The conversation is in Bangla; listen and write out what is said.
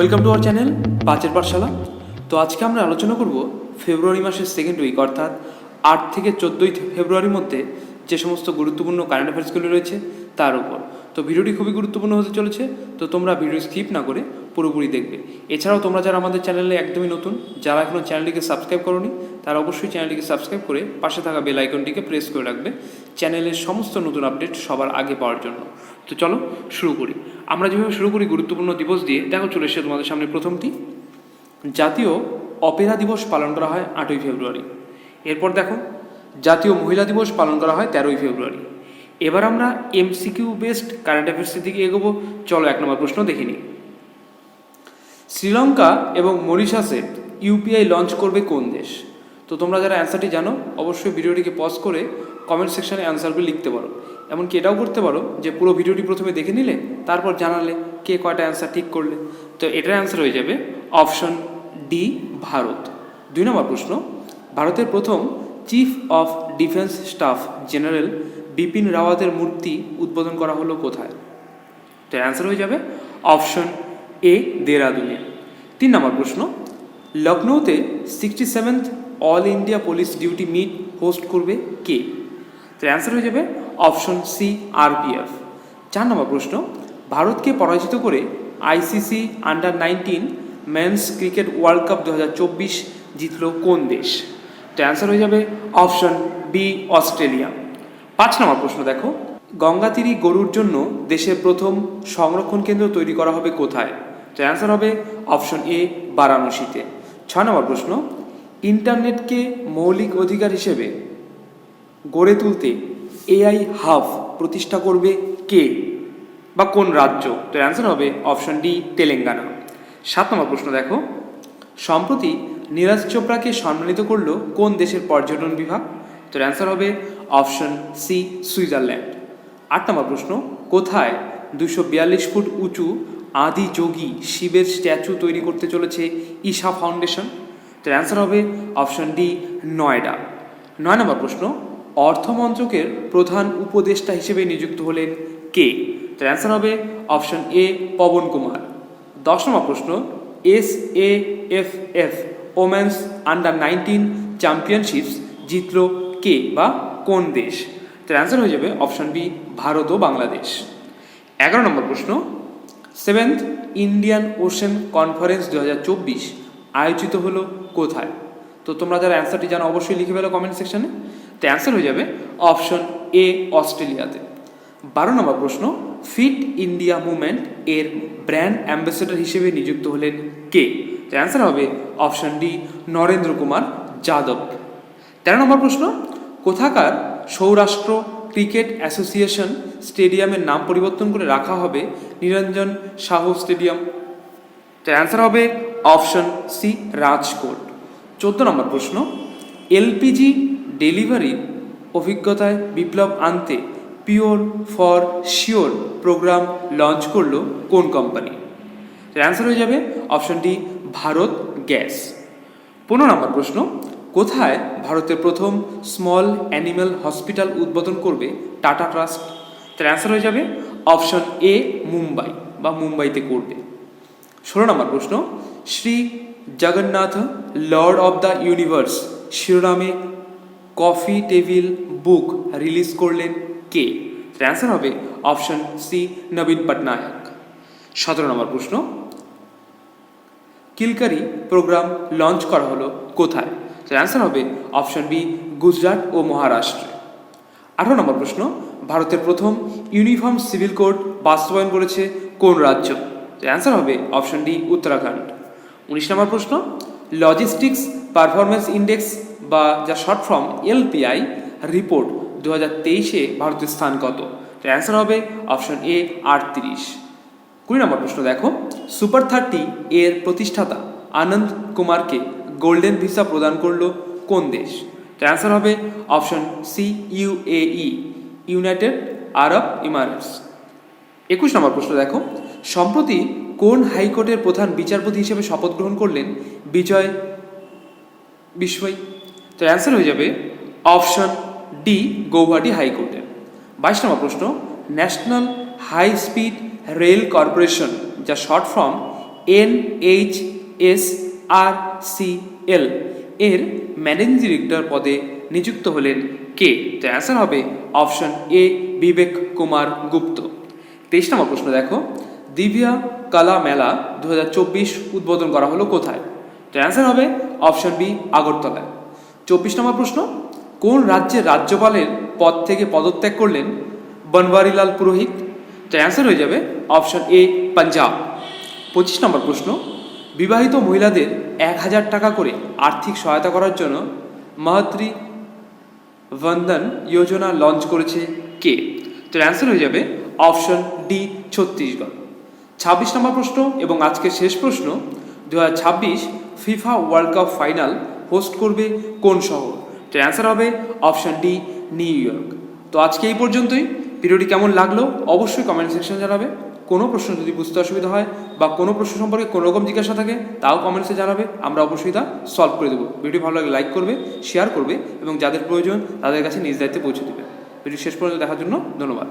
ওয়েলকাম টু আওয়ার চ্যানেল পাঁচের পাঠশালা তো আজকে আমরা আলোচনা করব ফেব্রুয়ারি মাসের সেকেন্ড উইক অর্থাৎ আট থেকে চোদ্দোই ফেব্রুয়ারির মধ্যে যে সমস্ত গুরুত্বপূর্ণ কারেন্ট অ্যাফেয়ার্সগুলি রয়েছে তার উপর। তো ভিডিওটি খুবই গুরুত্বপূর্ণ হতে চলেছে, তো তোমরা ভিডিও স্কিপ না করে পুরোপুরি দেখবে। এছাড়াও তোমরা যারা আমাদের চ্যানেলে একদমই নতুন, যারা এখনও চ্যানেলটিকে সাবস্ক্রাইব করোনি, তারা অবশ্যই চ্যানেলটিকে সাবস্ক্রাইব করে পাশে থাকা বেল আইকনটিকে প্রেস করে রাখবে চ্যানেলের সমস্ত নতুন আপডেট সবার আগে পাওয়ার জন্য। তো চলো শুরু করি। আমরা যেভাবে শুরু করি গুরুত্বপূর্ণ দিবস দিয়ে, দেখো চলে এসেছে তোমাদের সামনে প্রথমটি। জাতীয় অপেরা দিবস পালন করা হয় আটই ফেব্রুয়ারি। এরপর দেখো, জাতীয় মহিলা দিবস পালন করা হয় তেরোই ফেব্রুয়ারি। এবার আমরা এমসিকিউ বেসড কারেন্ট অ্যাফেয়ার্সের দিকে এগোবো। চলো এক নম্বর প্রশ্ন দেখে নিই। শ্রীলঙ্কা এবং মরিশাসে ইউপিআই লঞ্চ করবে কোন দেশ? তো তোমরা যারা অ্যান্সারটি জানো, অবশ্যই ভিডিওটিকে পজ করে কমেন্ট সেকশনে অ্যান্সারগুলি লিখতে পারো। এমনকি এটাও করতে পারো যে পুরো ভিডিওটি প্রথমে দেখে নিলে, তারপর জানালে কে কয়টা অ্যান্সার ঠিক করলে। তো এটার অ্যান্সার হয়ে যাবে অপশন ডি ভারত। দুই নম্বর প্রশ্ন, ভারতের প্রথম chief of defence staff general Bipin রাওয়াতের মূর্তি উদ্বোধন করা হলো কোথায়? তো অ্যান্সার হয়ে যাবে অপশন এ দেরাদুনে। তিন নম্বর প্রশ্ন, লখনৌতে sixty seventh all India police duty meet host করবে কে? তো অ্যান্সার হয়ে যাবে অপশন সি আরপিএফ চার নম্বর প্রশ্ন, ভারতকে পরাজিত করে ICC under nineteen men's cricket world cup দু জিতল কোন দেশ? তো অ্যান্সার হয়ে যাবে অপশন বি অস্ট্রেলিয়া। পাঁচ নম্বর প্রশ্ন দেখো, গঙ্গাতিরি গরুর জন্য দেশের প্রথম সংরক্ষণ কেন্দ্র তৈরি করা হবে কোথায়? তো অ্যান্সার হবে অপশন এ বারাণসীতে। ছয় নম্বর প্রশ্ন ইন্টারনেটকে মৌলিক অধিকার হিসেবে গড়ে তুলতে এআই হাব প্রতিষ্ঠা করবে কে বা কোন রাজ্য? তো অ্যান্সার হবে অপশন ডি তেলেঙ্গানা। সাত নম্বর প্রশ্ন দেখো। সম্প্রতি নীরাজ চোপড়াকে সম্মানিত করল কোন দেশের পর্যটন বিভাগ? তো অ্যান্সার হবে অপশন সি সুইজারল্যান্ড। আট নম্বর প্রশ্ন, কোথায় দুশো বিয়াল্লিশ ফুট উঁচু আদি যোগী শিবের স্ট্যাচু তৈরি করতে চলেছে ঈশা ফাউন্ডেশন? তো অ্যান্সার হবে অপশন ডি নয়ডা। নয় নম্বর প্রশ্ন অর্থমন্ত্রকের প্রধান উপদেষ্টা হিসেবে নিযুক্ত হলেন কে? তো অ্যান্সার হবে অপশন এ পবন কুমার। দশ নম্বর প্রশ্ন S A F F women's under nineteen championships জিতল কে বা কোন দেশ? তো অ্যান্সার হয়ে যাবে অপশন বি ভারত ও বাংলাদেশ। এগারো নম্বর প্রশ্ন সেভেন্থ ইন্ডিয়ান ওশেন কনফারেন্স দু হাজার চব্বিশ আয়োজিত হলো কোথায়? তো তোমরা যারা অ্যান্সারটি জানো, অবশ্যই লিখে ফেলো কমেন্ট সেকশনে তো অ্যান্সার হয়ে যাবে অপশন এ অস্ট্রেলিয়াতে বারো নম্বর প্রশ্ন ফিট ইন্ডিয়া মুভমেন্ট এর ব্র্যান্ড অ্যাম্বাসেডর হিসেবে নিযুক্ত হলেন কে? তো অ্যান্সার হবে অপশন ডি নরেন্দ্র কুমার যাদব। তেরো নম্বর প্রশ্ন, কোথাকার সৌরাষ্ট্র ক্রিকেট অ্যাসোসিয়েশন স্টেডিয়ামের নাম পরিবর্তন করে রাখা হবে নিরঞ্জন সাহু স্টেডিয়াম? তো অ্যান্সার হবে অপশন সি রাজকোট। চোদ্দ নম্বর প্রশ্ন, এলপিজি ডেলিভারির অভিজ্ঞতায় বিপ্লব আনতে pure for sure programme launch করল কোন কোম্পানি? অ্যান্সার হয়ে যাবে অপশন ডি ভারত গ্যাস। পনেরো নম্বর প্রশ্ন, কোথায় ভারতের প্রথম স্মল অ্যানিম্যাল হসপিটাল উদ্বোধন করবে টাটা ট্রাস্ট তার অ্যান্সার হয়ে যাবে অপশন এ, মুম্বাই বা মুম্বাইতে করবে। ষোলো নম্বর প্রশ্ন, Shri Jagannath lord of the universe শিরোনামে কফি টেবিল বুক রিলিজ করলেন কে? অ্যান্সার হবে অপশন সি, নবীন পটনায়ক। সতেরো নম্বর প্রশ্ন। কিলকারি প্রোগ্রাম লঞ্চ করা হলো কোথায়? অ্যান্সার হবে অপশন বি, গুজরাট ও মহারাষ্ট্রে। আঠারো নম্বর প্রশ্ন। ভারতের প্রথম ইউনিফর্ম সিভিল কোড বাস্তবায়ন করেছে কোন রাজ্য? অ্যান্সার হবে অপশন ডি, উত্তরাখণ্ড। উনিশ নম্বর প্রশ্ন। লজিস্টিক্স পারফরমেন্স ইন্ডেক্স বা যা শর্ট ফর্ম এলপিআই রিপোর্ট দু হাজার তেইশে ভারতের স্থান কত? অ্যান্সার হবে অপশন এ আটত্রিশ। কুড়ি নম্বর প্রশ্ন দেখো। সুপার থার্টি এর প্রতিষ্ঠাতা আনন্দ কুমারকে গোল্ডেন ভিসা প্রদান করল কোন দেশ? অ্যান্সার হবে option C U A E United Arab Emirates একুশ নম্বর প্রশ্ন দেখো। সম্প্রতি কোন হাইকোর্টের প্রধান বিচারপতি হিসেবে শপথ গ্রহণ করলেন বিজয় বিস্ময় তো অ্যান্সার হয়ে যাবে অপশন ডি গৌহাটি হাইকোর্টের বাইশ নম্বর প্রশ্ন national high speed rail corporation যা short form N H S R C L এর ম্যানেজিং ডিরেক্টর পদে নিযুক্ত হলেন কে? তো অ্যান্সার হবে অপশন এ বিবেক কুমার গুপ্ত তেইশ নম্বর প্রশ্ন দেখো, দিব্যা কলা মেলা দু হাজার চব্বিশ উদ্বোধন করা হলো কোথায়? তো অ্যান্সার হবে অপশন বি আগরতলায় চব্বিশ নম্বর প্রশ্ন, কোন রাজ্যের রাজ্যপালের পদ থেকে পদত্যাগ করলেন বনওয়ারিলাল পুরোহিত? তো অ্যান্সার হয়ে যাবে অপশন এ পাঞ্জাব পঁচিশ নম্বর প্রশ্ন, বিবাহিত মহিলাদের এক হাজার টাকা করে আর্থিক সহায়তা করার জন্য মাহাত্রী বন্ধন যোজনা লঞ্চ করেছে কে? তো অ্যান্সার হয়ে যাবে অপশন ডি ছত্তিশগড়। ছাব্বিশ নম্বর প্রশ্ন এবং আজকের শেষ প্রশ্ন দু হাজার ছাব্বিশ FIFA world cup final host করবে কোন শহর? তো অ্যান্সার হবে অপশন ডি নিউ ইয়র্ক তো আজকে এই পর্যন্তই। ভিডিওটি কেমন লাগল অবশ্যই কমেন্ট সেকশনে জানাবে। কোনো প্রশ্ন যদি বুঝতে অসুবিধা হয় বা কোনো প্রশ্ন সম্পর্কে কোনো রকম জিজ্ঞাসা থাকে, তাও কমেন্টসে জানাবে। আমরা অবশ্যই তা সলভ করে দেবো। ভিডিও ভালো লাগলে লাইক করবে শেয়ার করবে এবং যাদের প্রয়োজন তাদের কাছে নিজ দায়িত্বে পৌঁছে দেবে। ভিডিও শেষ পর্যন্ত দেখার জন্য ধন্যবাদ।